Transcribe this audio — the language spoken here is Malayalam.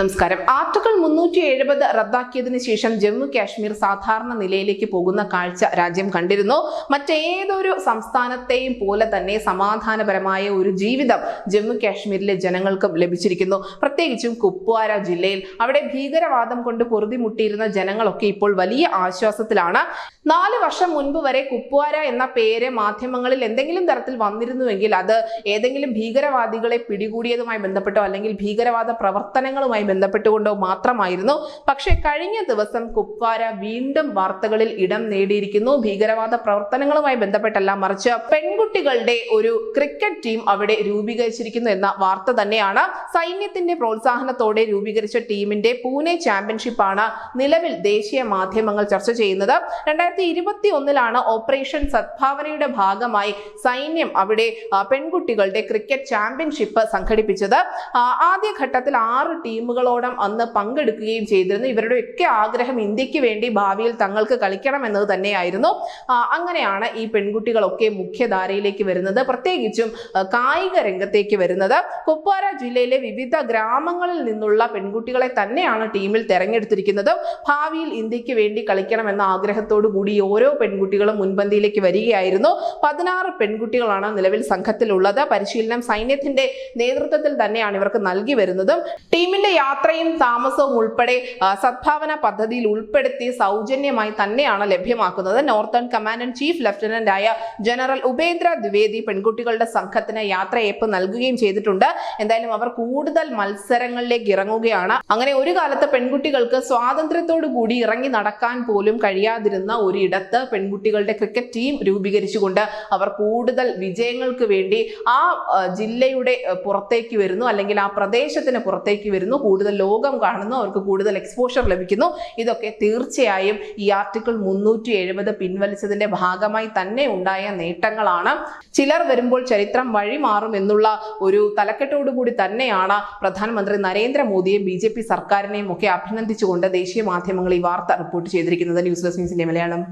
നമസ്കാരം. ആർട്ടിക്കിൾ മുന്നൂറ്റി എഴുപത് റദ്ദാക്കിയതിനു ശേഷം ജമ്മു കാശ്മീർ സാധാരണ നിലയിലേക്ക് പോകുന്ന കാഴ്ച രാജ്യം കണ്ടിരുന്നു. മറ്റേതൊരു സംസ്ഥാനത്തെയും പോലെ തന്നെ സമാധാനപരമായ ഒരു ജീവിതം ജമ്മു കാശ്മീരിലെ ജനങ്ങൾക്കും ലഭിച്ചിരിക്കുന്നു. പ്രത്യേകിച്ചും കുപ്വാര ജില്ലയിൽ. അവിടെ ഭീകരവാദം കൊണ്ട് പൊറുതിമുട്ടിയിരുന്ന ജനങ്ങളൊക്കെ ഇപ്പോൾ വലിയ ആശ്വാസത്തിലാണ്. നാല് വർഷം മുൻപ് വരെ കുപ്വാര എന്ന പേര് മാധ്യമങ്ങളിൽ എന്തെങ്കിലും തരത്തിൽ വന്നിരുന്നുവെങ്കിൽ അത് ഏതെങ്കിലും ഭീകരവാദികളെ പിടികൂടിയതുമായി ബന്ധപ്പെട്ടോ അല്ലെങ്കിൽ ഭീകരവാദ പ്രവർത്തനങ്ങളുമായി ബന്ധപ്പെട്ടുകൊണ്ടോ മാത്രമായിരുന്നു. പക്ഷേ കഴിഞ്ഞ ദിവസം കുപ്വാര വീണ്ടും വാർത്തകളിൽ ഇടം നേടിയിരിക്കുന്നു. ഭീകരവാദ പ്രവർത്തനങ്ങളുമായി ബന്ധപ്പെട്ടല്ല മറിച്ച് പെൺകുട്ടികളുടെ ഒരു ക്രിക്കറ്റ് ടീം അവിടെ രൂപീകരിച്ചിരിക്കുന്നു എന്ന വാർത്ത തന്നെയാണ്. സൈന്യത്തിന്റെ പ്രോത്സാഹനത്തോടെ രൂപീകരിച്ച ടീമിന്റെ പൂനെ ചാമ്പ്യൻഷിപ്പാണ് നിലവിൽ ദേശീയ മാധ്യമങ്ങൾ ചർച്ച ചെയ്യുന്നത്. രണ്ടായിരത്തി ഇരുപത്തി ഒന്നിലാണ് ഓപ്പറേഷൻ സദ്ഭാവനയുടെ ഭാഗമായി സൈന്യം അവിടെ പെൺകുട്ടികളുടെ ക്രിക്കറ്റ് ചാമ്പ്യൻഷിപ്പ് സംഘടിപ്പിച്ചത്. ആദ്യഘട്ടത്തിൽ ആറ് ടീമുകളോളം അന്ന് പങ്കെടുക്കുകയും ചെയ്തിരുന്നു. ഇവരുടെയൊക്കെ ആഗ്രഹം ഇന്ത്യയ്ക്ക് വേണ്ടി ഭാവിയിൽ തങ്ങൾക്ക് കളിക്കണം എന്നത് തന്നെയായിരുന്നു. അങ്ങനെയാണ് ഈ പെൺകുട്ടികളൊക്കെ മുഖ്യധാരയിലേക്ക് വരുന്നത്. പ്രത്യേകിച്ചും കായിക രംഗത്തേക്ക് വരുന്നത്. കുപ്വാര ജില്ലയിലെ വിവിധ ഗ്രാമങ്ങളിൽ നിന്നുള്ള പെൺകുട്ടികളെ തന്നെയാണ് ടീമിൽ തെരഞ്ഞെടുത്തിരിക്കുന്നത്. ഭാവിയിൽ ഇന്ത്യയ്ക്ക് വേണ്ടി കളിക്കണം എന്ന ആഗ്രഹത്തോടു കൂടി ഓരോ പെൺകുട്ടികളും മുൻപന്തിയിലേക്ക് വരികയായിരുന്നു. പതിനാറ് പെൺകുട്ടികളാണ് നിലവിൽ സംഘത്തിലുള്ളത്. പരിശീലനം സൈന്യത്തിന്റെ നേതൃത്വത്തിൽ തന്നെയാണ് ഇവർക്ക് നൽകി വരുന്നതും. ടീമിന്റെ യാത്രയും താമസവും ഉൾപ്പെടെ സദ്ഭാവന പദ്ധതിയിൽ ഉൾപ്പെടുത്തി സൗജന്യമായി തന്നെയാണ് ലഭ്യമാക്കുന്നത്. Northern command and chief lieutenant ആയ ജനറൽ ഉപേന്ദ്ര ദ്വിവേദി പെൺകുട്ടികളുടെ സംഘത്തിന് യാത്രയേപ്പ് നൽകുകയും ചെയ്തിട്ടുണ്ട്. എന്തായാലും അവർ കൂടുതൽ മത്സരങ്ങളിലേക്ക് ഇറങ്ങുകയാണ്. അങ്ങനെ ഒരു കാലത്ത് പെൺകുട്ടികൾക്ക് സ്വാതന്ത്ര്യത്തോടു കൂടി ഇറങ്ങി നടക്കാൻ പോലും കഴിയാതിരുന്ന ഒരിടത്ത് പെൺകുട്ടികളുടെ ക്രിക്കറ്റ് ടീം രൂപീകരിച്ചുകൊണ്ട് അവർ കൂടുതൽ വിജയങ്ങൾക്ക് വേണ്ടി ആ ജില്ലയുടെ പുറത്തേക്ക് വരുന്നു അല്ലെങ്കിൽ ആ പ്രദേശത്തിന് പുറത്തേക്ക് വരുന്നു. കൂടുതൽ ലോകം കാണുന്നു അവർക്ക് കൂടുതൽ എക്സ്പോഷർ ലഭിക്കുന്നു. ഇതൊക്കെ തീർച്ചയായും ഈ ആർട്ടിക്കിൾ മുന്നൂറ്റി എഴുപത് പിൻവലിച്ചതിന്റെ ഭാഗമായി തന്നെ ഉണ്ടായ നേട്ടങ്ങളാണ്. ചിലർ വരുമ്പോൾ ചരിത്രം വഴിമാറും എന്നുള്ള ഒരു തലക്കെട്ടോടുകൂടി തന്നെയാണ് പ്രധാനമന്ത്രി നരേന്ദ്രമോദിയെ ബി ജെ പി സർക്കാരിനെയും ഒക്കെ അഭിനന്ദിച്ചുകൊണ്ട് ദേശീയ മാധ്യമങ്ങൾ ഈ വാർത്ത റിപ്പോർട്ട് ചെയ്തിരിക്കുന്നത്. ന്യൂസ് ഡെസ്ക് ന്യൂസിന്റെ മലയാളം.